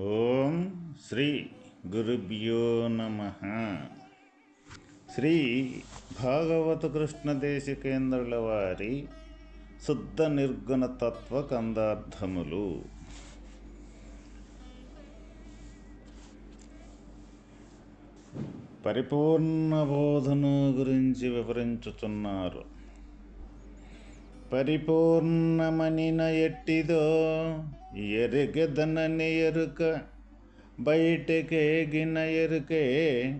ఓం శ్రీ గురుభ్యో నమ. శ్రీ భాగవత కృష్ణ దేశికేంద్రుల వారి శుద్ధ నిర్గుణ తత్వ కందార్థములు. పరిపూర్ణ బోధను గురించి వివరించుతున్నారు పరిపూర్ణమనిన ఎట్టిదో ఎరుగెదనని ఎరుక బయటకేగిన ఎరుకే.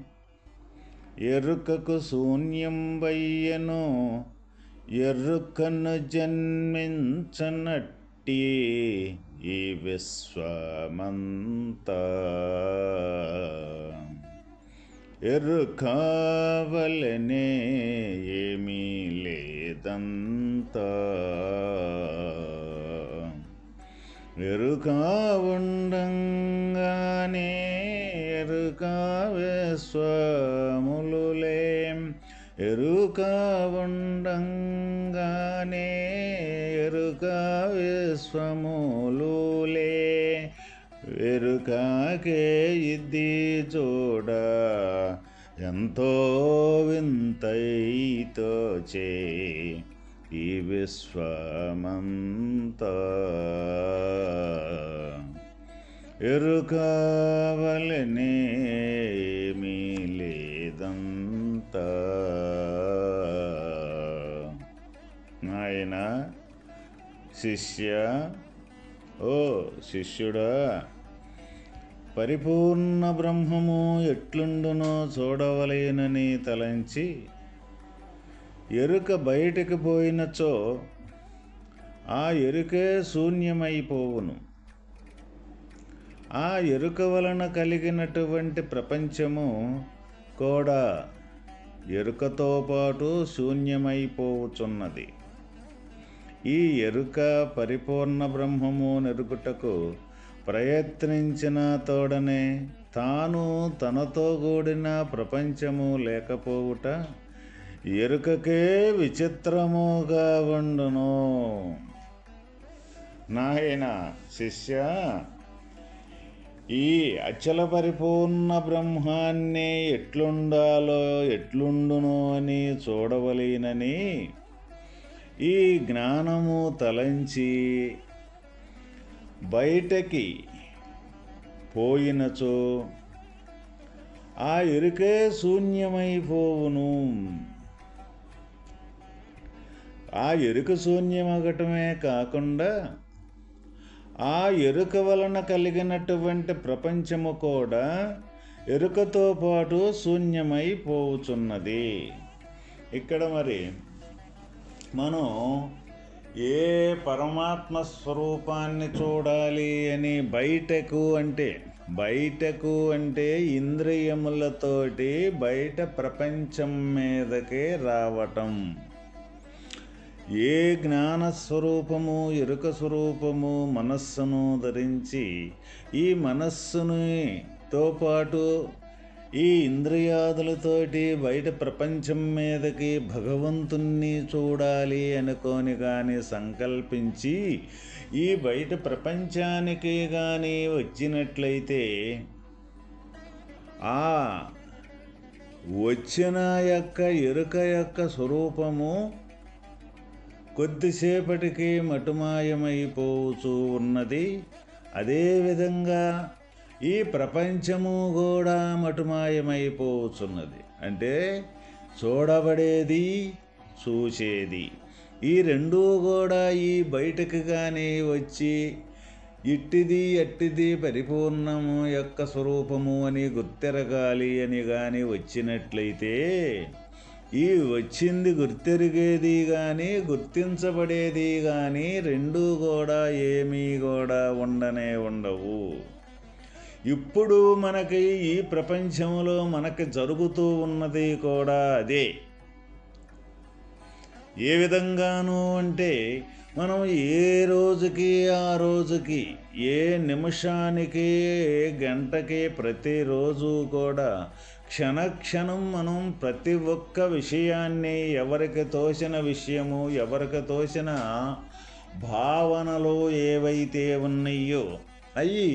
ఎరుకకు శూన్యం వయ్యను ఎరుకను జన్మించనట్టి ఈ విశ్వమంతా. ఎరుకావలనే ఏమీ లేదంతా. ఎరుకా ఉండంగానే ఎరుకా విశ్వములులే ఎరుకా ఎరుకాకే ఇది చూడ ఎంతో వింతైతో చే. ఈ విశ్వమంత. ఎరుకావలనే ఏమీ నాయన శిష్య ఓ శిష్యుడా పరిపూర్ణ బ్రహ్మము ఎట్లుండునో చూడవలేనని తలంచి ఎరుక బయటికి పోయినచో ఆ ఎరుకే శూన్యమైపోవును. ఆ ఎరుక వలన కలిగినటువంటి ప్రపంచము కూడా ఎరుకతో పాటు శూన్యమైపోవుచున్నది ఈ ఎరుక పరిపూర్ణ బ్రహ్మము నెరుకుటకు ప్రయత్నించిన తోడనే తాను తనతో కూడిన ప్రపంచము లేకపోవుట ఎరుకకే విచిత్రముగా ఉండును నాయన శిష్య ఈ అచల పరిపూర్ణ బ్రహ్మాన్ని ఎట్లుండాలో ఎట్లుండును అని చూడవలేనని ఈ జ్ఞానము తలంచి బయటకి పోయినచో ఆ ఎరుకే శూన్యమైపోవును. ఆ ఎరుక శూన్యమగటమే కాకుండా ఆ ఎరుక వలన కలిగినటువంటి ప్రపంచము కూడా ఎరుకతో పాటు శూన్యమైపోవుచున్నది ఇక్కడ మరి మనం ఏ పరమాత్మ స్వరూపాన్ని చూడాలి అని బయటకు అంటే బయటకు అంటే ఇంద్రియములతోటి బయట ప్రపంచం మీదకే రావటం. ఏ జ్ఞాన స్వరూపము ఎరుక స్వరూపము మనస్సును ధరించి ఈ మనస్సునితో పాటు ఈ ఇంద్రియాదులతోటి బయట ప్రపంచం మీదకి భగవంతుణ్ణి చూడాలి అనుకోని కానీ సంకల్పించి ఈ బయట ప్రపంచానికి కానీ వచ్చినట్లయితే ఆ వచ్చిన యొక్క ఎరుక యొక్క స్వరూపము కొద్దిసేపటికి మటుమాయమైపోవచ్చు ఉన్నది. అదేవిధంగా ఈ ప్రపంచము కూడా మటుమాయమైపోవచ్చున్నది అంటే చూడబడేది చూసేది. ఈ రెండూ కూడా ఈ బయటకు కానీ వచ్చి ఇట్టిది అట్టిది పరిపూర్ణము యొక్క స్వరూపము అని గుర్తెరగాలి అని కానీ వచ్చినట్లయితే ఈ వచ్చింది గుర్తెరిగేది కానీ గుర్తించబడేది కానీ రెండూ కూడా ఏమీ కూడా ఉండనే ఉండవు. ఇప్పుడు మనకి ఈ ప్రపంచంలో మనకి జరుగుతూ ఉన్నది కూడా అదే. ఏ విధంగాను అంటే మనం ఏ రోజుకి ఆ రోజుకి ఏ నిమిషానికి ఏ గంటకి ప్రతిరోజు కూడా క్షణక్షణం మనం ప్రతి ఒక్క విషయాన్ని ఎవరికి తోచిన విషయము ఎవరికి తోచిన భావనలు ఏవైతే ఉన్నాయో అవి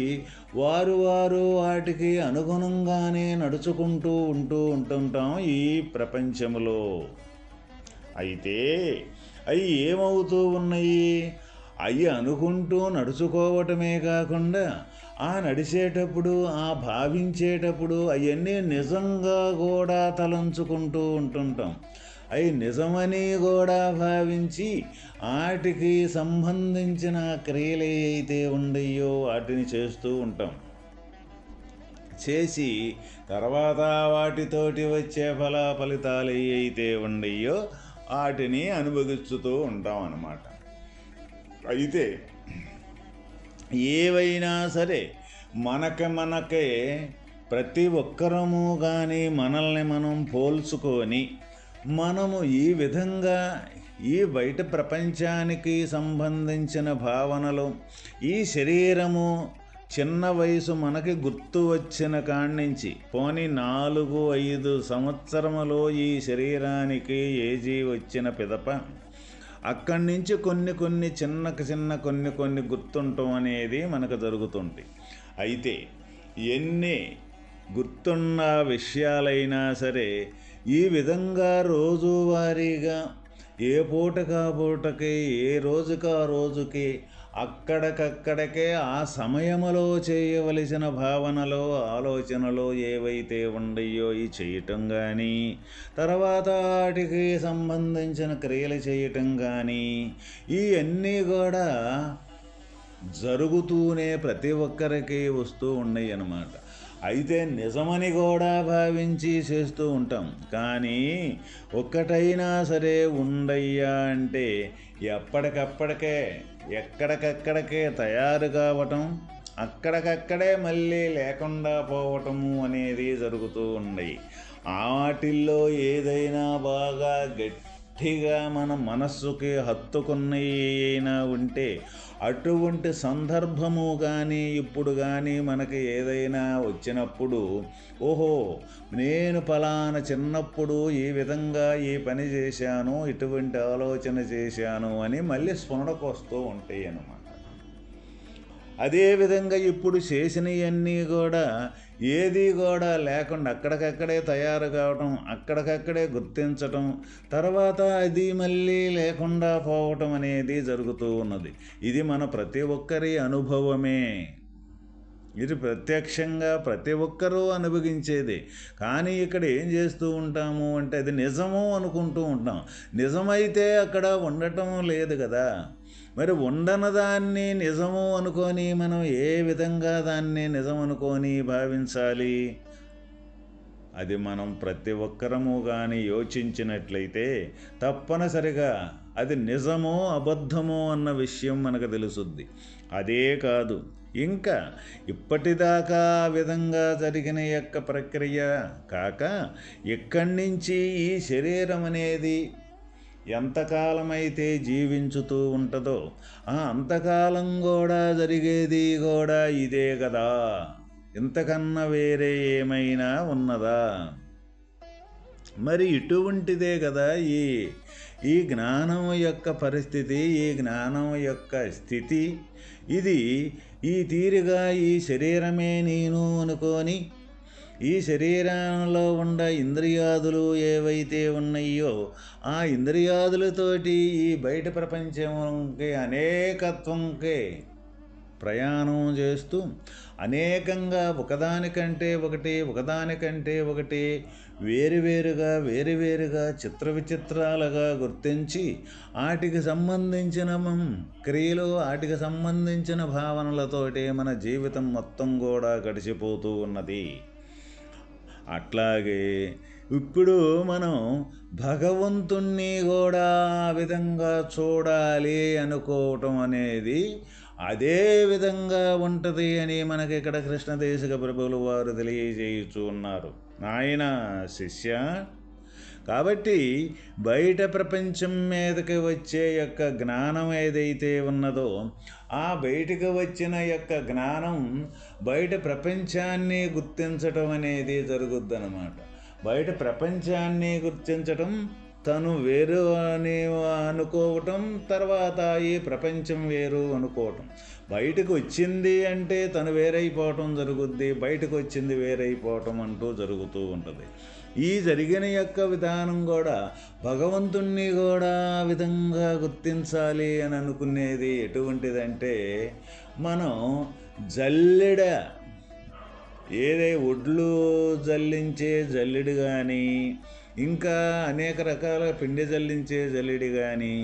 వారు వారు వాటికి అనుగుణంగానే నడుచుకుంటూ ఉంటూ ఉంటుంటాం ఈ ప్రపంచంలో అయితే అవి ఏమవుతూ ఉన్నాయి? అవి అనుకుంటూ నడుచుకోవటమే కాకుండా ఆ నడిచేటప్పుడు ఆ భావించేటప్పుడు అవన్నీ నిజంగా కూడా తలంచుకుంటూ ఉంటుంటాం. అవి నిజమని కూడా భావించి వాటికి సంబంధించిన క్రియలు అయితే ఉండయో వాటిని చేస్తూ ఉంటాం. చేసి తర్వాత వాటితోటి వచ్చే ఫల ఫలితాలు అయితే ఉండయో వాటిని అనుభవిస్తూ ఉంటాం అన్నమాట. అయితే ఏవైనా సరే మనకి మనకే ప్రతి ఒక్కరము కానీ మనల్ని మనం పోల్చుకొని మనము ఈ విధంగా ఈ బయట ప్రపంచానికి సంబంధించిన భావనలు ఈ శరీరము చిన్న వయసు మనకి గుర్తు వచ్చిన కాడి పోని నాలుగు ఐదు సంవత్సరములో ఈ శరీరానికి ఏజీ వచ్చిన పిదప? అక్కడి నుంచి కొన్ని కొన్ని చిన్న చిన్న కొన్ని కొన్ని గుర్తుండటం అనేది మనకు జరుగుతుంది అయితే ఎన్ని గుర్తున్న విషయాలైనా సరే ఈ విధంగా రోజువారీగా ఏ పూట కాబూటకి ఏ రోజుకా రోజుకి అక్కడికక్కడికే ఆ సమయములో చేయవలసిన భావనలో ఆలోచనలో ఏవైతే ఉండయో ఈ చేయటం కానీ తర్వాత వాటికి సంబంధించిన క్రియలు చేయటం కానీ ఇవన్నీ కూడా జరుగుతూనే ప్రతి ఒక్కరికి వస్తూ ఉన్నాయి అన్నమాట. అయితే నిజమని కూడా భావించి చేస్తూ ఉంటాం. కానీ ఒక్కటైనా సరే ఉండయ్యా అంటే ఎప్పటికప్పటికే ఎక్కడికక్కడికే తయారు కావటం అక్కడికక్కడే మళ్ళీ లేకుండా పోవటము అనేది జరుగుతూ ఉన్నాయి ఆ వాటిల్లో ఏదైనా బాగా గట్టి గట్టిగా మన మనస్సుకి హత్తుకున్నైనా ఉంటే అటువంటి సందర్భము కానీ ఇప్పుడు కానీ మనకి ఏదైనా వచ్చినప్పుడు ఓహో నేను ఫలానా చిన్నప్పుడు ఈ విధంగా ఈ పని చేశాను ఇటువంటి ఆలోచన చేశాను అని మళ్ళీ స్మరణకు వస్తూ ఉంటాయి అన్నమాట అదేవిధంగా ఇప్పుడు చేసినవన్నీ కూడా ఏది కూడా లేకుండా అక్కడికక్కడే తయారు కావటం అక్కడికక్కడే గుర్తించటం తర్వాత అది మళ్ళీ లేకుండా పోవటం అనేది జరుగుతూ ఉన్నది. ఇది మన ప్రతి ఒక్కరి అనుభవమే. ఇది ప్రత్యక్షంగా ప్రతి ఒక్కరూ అనుభవించేది. కానీ ఇక్కడ ఏం చేస్తూ ఉంటాము అంటే అది నిజము అనుకుంటూ ఉంటాం. నిజమైతే అక్కడ ఉండటం లేదు కదా. మరి ఉండనదాన్ని నిజము అనుకొని మనం ఏ విధంగా దాన్ని నిజం అనుకొని భావించాలి? అది మనం ప్రతి ఒక్కరము కానీ యోచించినట్లయితే తప్పనిసరిగా అది నిజమో అబద్ధమో అన్న విషయం మనకు తెలుసుద్ది. అదే కాదు ఇంకా ఇప్పటిదాకా ఆ విధంగా జరిగిన యొక్క ప్రక్రియ కాక ఇక్కడి నుంచి ఈ శరీరం అనేది ఎంతకాలమైతే జీవించుతూ ఉంటుందో ఆ అంతకాలం కూడా జరిగేది కూడా ఇదే కదా ఇంతకన్నా వేరే ఏమైనా ఉన్నదా? మరి ఇటువంటిదే కదా ఈ ఈ జ్ఞానం యొక్క పరిస్థితి ఈ జ్ఞానం యొక్క స్థితి. ఇది ఈ తీరుగా ఈ శరీరమే నేను అనుకొని ఈ శరీరంలో ఉండ ఇంద్రియాదులు ఏవైతే ఉన్నాయో ఆ ఇంద్రియాదులతోటి ఈ బయట ప్రపంచంకి అనేకత్వంకే ప్రయాణం చేస్తూ అనేకంగా ఒకదానికంటే ఒకటి ఒకదానికంటే ఒకటి వేరువేరుగా వేరువేరుగా చిత్ర విచిత్రాలుగా గుర్తించి వాటికి సంబంధించిన క్రియలు వాటికి సంబంధించిన భావనలతోటి మన జీవితం మొత్తం కూడా గడిచిపోతూ ఉన్నది. అట్లాగే ఇప్పుడు మనం భగవంతుణ్ణి కూడా ఆ విధంగా చూడాలి అనుకోవటం అనేది అదే విధంగా ఉంటుంది అని మనకి ఇక్కడ కృష్ణదేశిక ప్రభువులు వారు తెలియజేయచ్చు ఉన్నారు. నాయన శిష్య కాబట్టి బయట ప్రపంచం మీదకి వచ్చే యొక్క జ్ఞానం ఏదైతే ఉన్నదో ఆ బయటకు వచ్చిన యొక్క జ్ఞానం బయట ప్రపంచాన్ని గుర్తించటం అనేది జరుగుద్దనమాట బయట ప్రపంచాన్ని గుర్తించటం తను వేరు అని అనుకోవటం తర్వాత ఈ ప్రపంచం వేరు అనుకోవటం. బయటకు వచ్చింది అంటే తను వేరైపోవటం జరుగుద్ది బయటకు వచ్చింది వేరైపోవటం అంటూ జరుగుతూ ఉంటుంది. ఈ జరిగిన యొక్క విధానం కూడా భగవంతుణ్ణి కూడా విధంగా గుర్తించాలి అని అనుకునేది ఎటువంటిదంటే మనం జల్లెడ ఏదే ఒడ్లు జల్లించే జల్లెడు కానీ ఇంకా అనేక రకాల పిండి జల్లించే జల్లెడి కానీ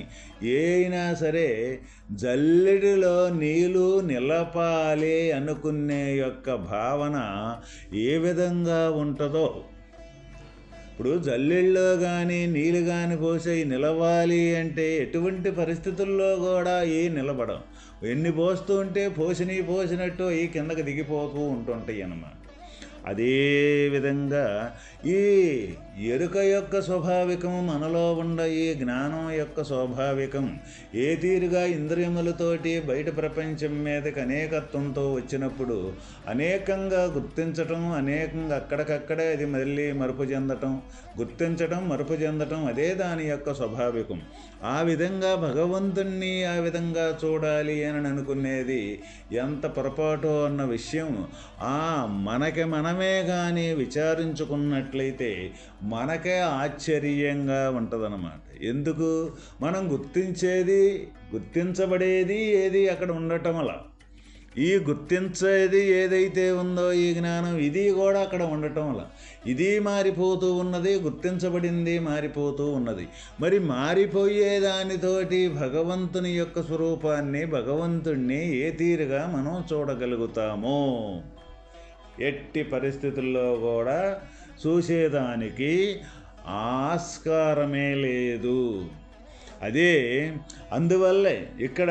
ఏయినా సరే జల్లెడిలో నీళ్ళు నిలపాలి అనుకునే యొక్క భావన ఏ విధంగా ఉంటుందో ఇప్పుడు జల్లెళ్ళలో కానీ నీళ్ళు కానీ పోసి నిలవాలి అంటే ఎటువంటి పరిస్థితుల్లో కూడా ఏ నిలబడం. ఎన్ని పోస్తూ ఉంటే పోసిని పోసినట్టు ఈ కిందకి దిగిపోతూ ఉంటుంటాయి అన్నమాట. అదే విధంగా ఈ ఎరుక యొక్క స్వాభావికం మనలో ఉండ ఈ జ్ఞానం యొక్క స్వాభావికం. ఏ తీరుగా ఇంద్రియములతోటి బయట ప్రపంచం మీదకి అనేకత్వంతో వచ్చినప్పుడు అనేకంగా గుర్తించటం అనేకంగా అక్కడికక్కడే అది మళ్ళీ మరుపు చెందటం గుర్తించటం మరుపు చెందటం అదే దాని యొక్క స్వాభావికం. ఆ విధంగా భగవంతుణ్ణి ఆ విధంగా చూడాలి అని అనుకునేది ఎంత పొరపాటు అన్న విషయం ఆ మనకి మనమే కానీ విచారించుకున్నట్లయితే మనకే ఆశ్చర్యంగా ఉంటుందన్నమాట. ఎందుకు? మనం గుర్తించేది గుర్తించబడేది ఏది అక్కడ ఉండటం అలా. ఈ గుర్తించేది ఏదైతే ఉందో ఈ జ్ఞానం ఇది కూడా అక్కడ ఉండటం వల్ల ఇది మారిపోతూ ఉన్నది గుర్తించబడింది మారిపోతూ ఉన్నది. మరి మారిపోయే దానితోటి భగవంతుని యొక్క స్వరూపాన్ని భగవంతుణ్ణి ఏ తీరుగా మనం చూడగలుగుతాము? ఎట్టి పరిస్థితుల్లో కూడా చూసేదానికి ఆస్కారమే లేదు. అదే అందువల్లే ఇక్కడ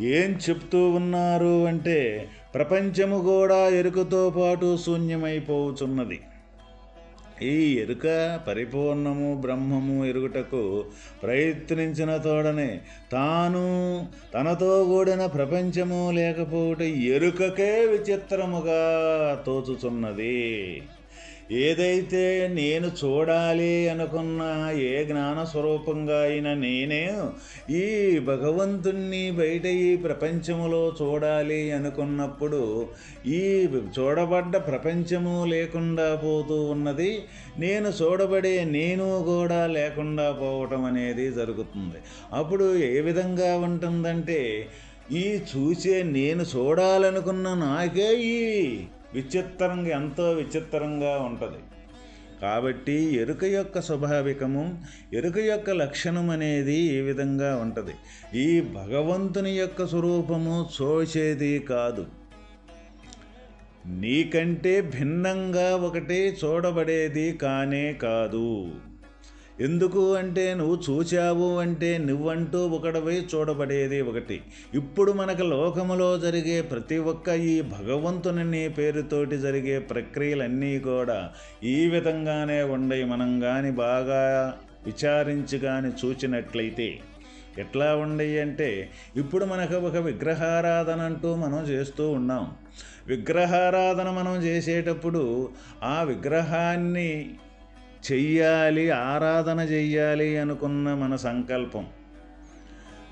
ఏం చెప్తూ ఉన్నారు అంటే ప్రపంచము కూడా ఎరుకతో పాటు శూన్యమైపోతున్నది. ఈ ఎరుక పరిపూర్ణము బ్రహ్మము ఎరుగుటకు ప్రయత్నించిన తోడనే తాను తనతో కూడిన ప్రపంచము లేకపోవటం ఎరుకకే విచిత్రముగా తోచుచున్నది. ఏదైతే నేను చూడాలి అనుకున్న ఏ జ్ఞాన స్వరూపంగా అయినా నేనే ఈ భగవంతుణ్ణి బయట ఈ ప్రపంచములో చూడాలి అనుకున్నప్పుడు ఈ చూడబడ్డ ప్రపంచము లేకుండా పోతూ ఉన్నది నేను చూడబడే నేను కూడా లేకుండా పోవటం అనేది జరుగుతుంది. అప్పుడు ఏ విధంగా ఉంటుందంటే ఈ చూసే నేను చూడాలనుకున్న నాకే ఈ విచిత్రంగా ఎంతో విచిత్రంగా ఉంటుంది. కాబట్టి ఎరుక యొక్క స్వాభావికము ఎరుక యొక్క లక్షణం అనేది ఈ విధంగా ఉంటుంది. ఈ భగవంతుని యొక్క స్వరూపము చూసేది కాదు. నీకంటే భిన్నంగా ఒకటి చూడబడేది కానే కాదు. ఎందుకు అంటే నువ్వు చూచావు అంటే నువ్వంటూ ఒకడవై చూడబడేది ఒకటి. ఇప్పుడు మనకు లోకములో జరిగే ప్రతి ఒక్క ఈ భగవంతుని పేరుతోటి జరిగే ప్రక్రియలన్నీ కూడా ఈ విధంగానే ఉండయి మనం కానీ బాగా విచారించి కానీ చూచినట్లయితే ఎట్లా ఉండయి అంటే ఇప్పుడు మనకు ఒక విగ్రహారాధన అంటూ మనం చేస్తూ ఉన్నాం. విగ్రహారాధన మనం చేసేటప్పుడు ఆ విగ్రహాన్ని చెయ్యాలి ఆరాధన చెయ్యాలి అనుకున్న మన సంకల్పం.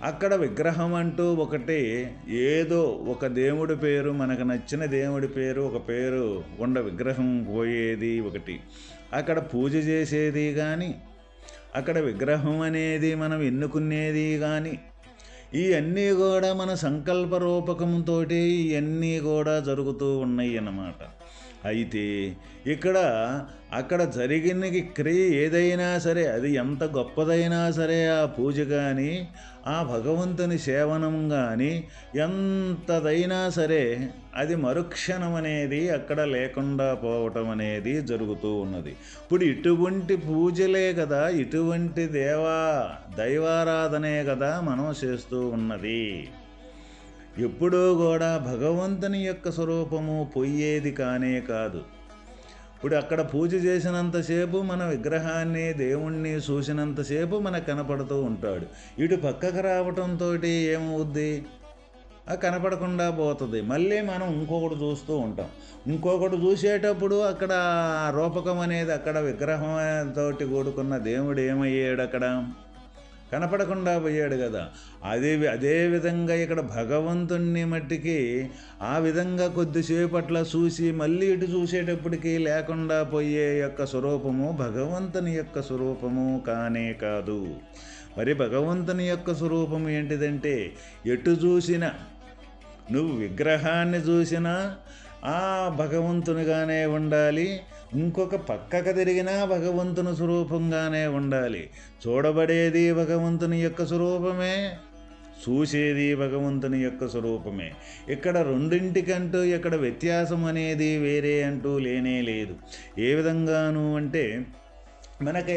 అక్కడ విగ్రహం అంటూ ఒకటి ఏదో ఒక దేవుడి పేరు మనకు నచ్చిన దేవుడి పేరు ఒక పేరు ఉండ విగ్రహం పోయేది ఒకటి. అక్కడ పూజ చేసేది కానీ అక్కడ విగ్రహం అనేది మనం ఎన్నుకునేది కానీ ఇవన్నీ కూడా మన సంకల్ప రూపకంతో ఇవన్నీ కూడా జరుగుతూ ఉన్నాయి అన్నమాట అయితే ఇక్కడ అక్కడ జరిగిన క్రియ ఏదైనా సరే అది ఎంత గొప్పదైనా సరే ఆ పూజ కానీ ఆ భగవంతుని సేవనం కానీ ఎంతదైనా సరే అది మరుక్షణం అనేది అక్కడ లేకుండా పోవటం అనేది జరుగుతూ ఉన్నది. ఇప్పుడు ఇటువంటి పూజలే కదా ఇటువంటి దేవా దైవారాధనే కదా మనం చేస్తూ ఉన్నది. ఎప్పుడూ కూడా భగవంతుని యొక్క స్వరూపము పొయ్యేది కానే కాదు. ఇప్పుడు అక్కడ పూజ చేసినంతసేపు మన విగ్రహాన్ని దేవుణ్ణి చూసినంతసేపు మనకు కనపడుతూ ఉంటాడు. ఇటు పక్కకు రావటంతో ఏమవుద్ది? కనపడకుండా పోతుంది. మళ్ళీ మనం ఇంకొకటి చూస్తూ ఉంటాం. ఇంకొకటి చూసేటప్పుడు అక్కడ ఆ రూపకం అనేది అక్కడ విగ్రహంతో కూడుకున్న దేవుడు ఏమయ్యాడు అక్కడ? కనపడకుండా పోయాడు కదా. అదే అదే విధంగా ఇక్కడ భగవంతుణ్ణి మట్టికి ఆ విధంగా కొద్దిసేపట్ల చూసి మళ్ళీ ఇటు చూసేటప్పటికి లేకుండా పోయే యొక్క స్వరూపము భగవంతుని యొక్క స్వరూపము కానే కాదు. మరి భగవంతుని యొక్క స్వరూపం ఏంటిదంటే ఎటు చూసినా నువ్వు విగ్రహాన్ని చూసినా ఆ భగవంతునిగానే ఉండాలి ఇంకొక పక్కకు తిరిగినా భగవంతుని స్వరూపంగానే ఉండాలి. చూడబడేది భగవంతుని యొక్క స్వరూపమే చూసేది భగవంతుని యొక్క స్వరూపమే. ఇక్కడ రెండింటికంటూ ఇక్కడ వ్యత్యాసం అనేది వేరే అంటూ లేనే లేదు. ఏ విధంగాను అంటే మనకి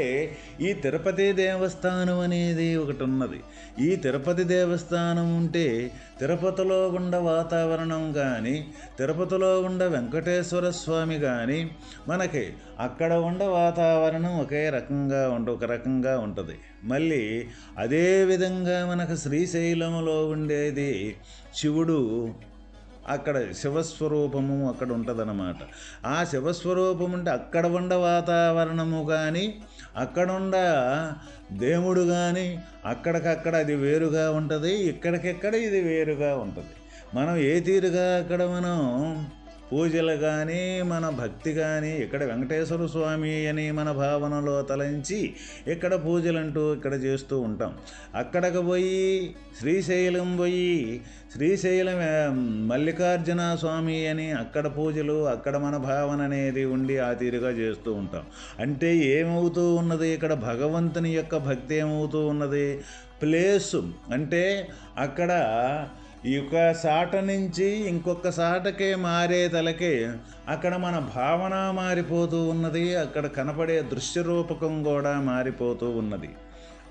ఈ తిరుపతి దేవస్థానం అనేది ఒకటి ఉన్నది ఈ తిరుపతి దేవస్థానం ఉంటే తిరుపతిలో ఉండ వాతావరణం కానీ తిరుపతిలో ఉండ వెంకటేశ్వర స్వామి కానీ మనకి అక్కడ ఉండ వాతావరణం ఒకే రకంగా ఉండ ఒక రకంగా ఉంటుంది. మళ్ళీ అదే విధంగా మనకు శ్రీశైలంలో ఉండేది శివుడు అక్కడ శివస్వరూపము అక్కడ ఉంటుందన్నమాట. ఆ శివస్వరూపం అంటే అక్కడ ఉండ వాతావరణము కానీ అక్కడుండ దేవుడు కానీ అక్కడికక్కడ అది వేరుగా ఉంటుంది ఇక్కడికెక్కడ ఇది వేరుగా ఉంటుంది. మనం ఏ తీరుగా అక్కడ మనం పూజలు కానీ మన భక్తి కానీ ఇక్కడ వెంకటేశ్వర స్వామి అని మన భావనలో తలంచి ఇక్కడ పూజలంటూ ఇక్కడ చేస్తూ ఉంటాం. అక్కడికి పోయి శ్రీశైలం పోయి శ్రీశైలం మల్లికార్జున స్వామి అని అక్కడ పూజలు అక్కడ మన భావన అనేది ఉండి ఆ తీరుగా చేస్తూ ఉంటాం. అంటే ఏమవుతూ ఉన్నది? ఇక్కడ భగవంతుని యొక్క భక్తి ఏమవుతూ ఉన్నది? ప్లేసు అంటే అక్కడ ఈ యొక్క సాట నుంచి ఇంకొక సాటకే మారే తలకే అక్కడ మన భావన మారిపోతూ ఉన్నది. అక్కడ కనపడే దృశ్య రూపకం కూడా మారిపోతూ ఉన్నది.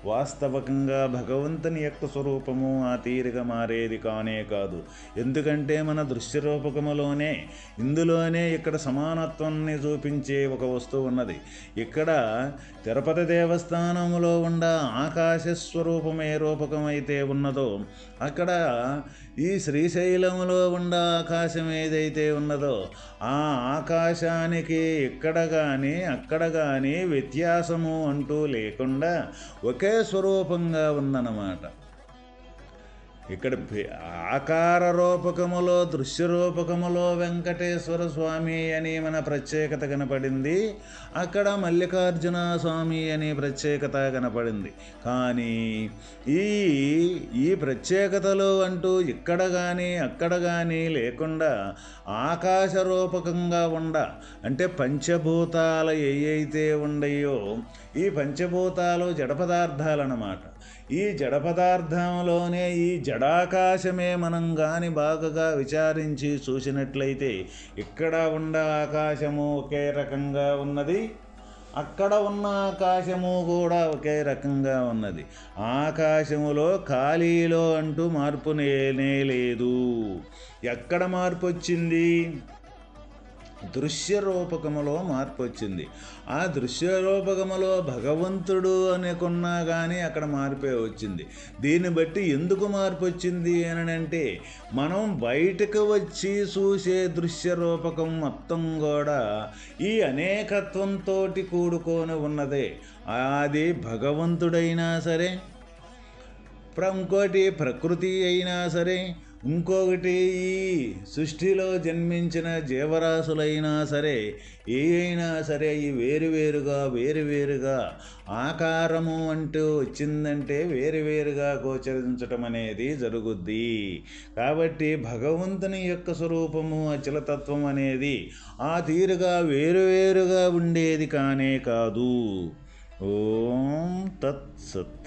వాస్తవకంగా భగవంతుని యొక్క స్వరూపము ఆ తీరిక మారేది కానే కాదు. ఎందుకంటే మన దృశ్యరూపకములోనే ఇందులోనే ఇక్కడ సమానత్వాన్ని చూపించే ఒక వస్తువు ఉన్నది. ఇక్కడ తిరుపతి దేవస్థానములో ఉండ ఆకాశ స్వరూపమే రూపకమైతే ఉన్నదో అక్కడ ఈ శ్రీశైలంలో ఉండ ఆకాశం ఏదైతే ఉన్నదో ఆ ఆకాశానికి ఇక్కడ కానీ అక్కడ కానీ వ్యత్యాసము అంటూ లేకుండా ఒకే స్వరూపంగా ఉందన్నమాట ఇక్కడ ఆకార రూపకములో దృశ్య రూపకములో వెంకటేశ్వర స్వామి అని మన ప్రత్యేకత కనపడింది. అక్కడ మల్లికార్జున స్వామి అని ప్రత్యేకత కనపడింది. కానీ ఈ ఈ ప్రత్యేకతలు అంటూ ఇక్కడ కానీ అక్కడ కానీ లేకుండా ఆకాశ రూపకంగా ఉండ అంటే పంచభూతాలు ఏయైతే ఉండయో ఈ పంచభూతాలు జడ పదార్థాలన్నమాట. ఈ జడ పదార్థంలోనే ఈ జడాకాశమే మనం కానీ బాగా విచారించి చూసినట్లయితే ఇక్కడ ఉన్న ఆకాశము ఒకే రకంగా ఉన్నది అక్కడ ఉన్న ఆకాశము కూడా ఒకే రకంగా ఉన్నది. ఆకాశములో ఖాళీలో అంటూ మార్పు లేదు. ఎక్కడ మార్పు వచ్చింది? దృశ్య రూపకములో మార్పు వచ్చింది ఆ దృశ్య రూపకములో భగవంతుడు అనుకున్నా కానీ అక్కడ మార్పే వచ్చింది. దీన్ని బట్టి ఎందుకు మార్పు వచ్చింది అని అంటే మనం బయటకు వచ్చి చూసే దృశ్య రూపకం మొత్తం కూడా ఈ అనేకత్వంతో కూడుకొని ఉన్నదే. అది భగవంతుడైనా సరే ఇంకోటి ప్రకృతి అయినా సరే ఇంకొకటి ఈ సృష్టిలో జన్మించిన జీవరాశులైనా సరే ఏ అయినా సరే ఈ వేరువేరుగా వేరువేరుగా ఆకారము అంటూ వచ్చిందంటే వేరువేరుగా గోచరించటం అనేది జరుగుద్ది. కాబట్టి భగవంతుని యొక్క స్వరూపము అచలతత్వం అనేది ఆ తీరుగా వేరువేరుగా ఉండేది కానే కాదు. ఓం తత్సత్